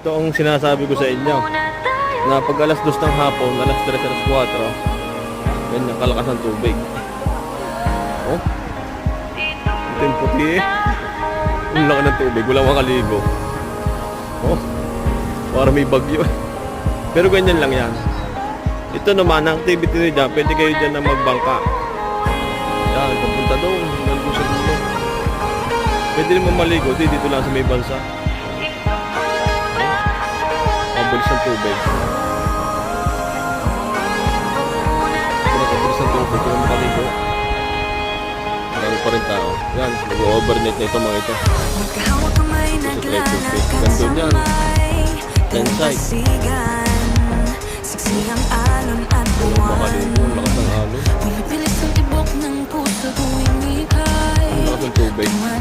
Ito ang sinasabi ko sa inyo. Na pag alas dos ng hapon, alas 3, alas 4, yan yung kalakas ng tubig. Oh. Ito yung puti eh. Ang laki ng tubig, wala makaligo. Oh. Para may bagyo. Pero ganyan lang yan. Ito naman, ang activity nyo dyan, pwede kayo dyan na magbangka. Yan, papunta doon, hanggang sa dulo. Pwede naman maligo, di dito lang sa may bansa. Mabilis ang tubig. Pinakabilis ang tubig, kung makaligo. Marami pa rin tao. Yan, nag-overnight na ito mga ito. Magkahawak kamay, naglalakad Ganda yan. sabay Tensay. Nagpasigan Siksi ang alon at buwan Makaligo, lakas ng alon. Ang tibok ng puso tuwing ikay Ang lakas ng tubig. Sa.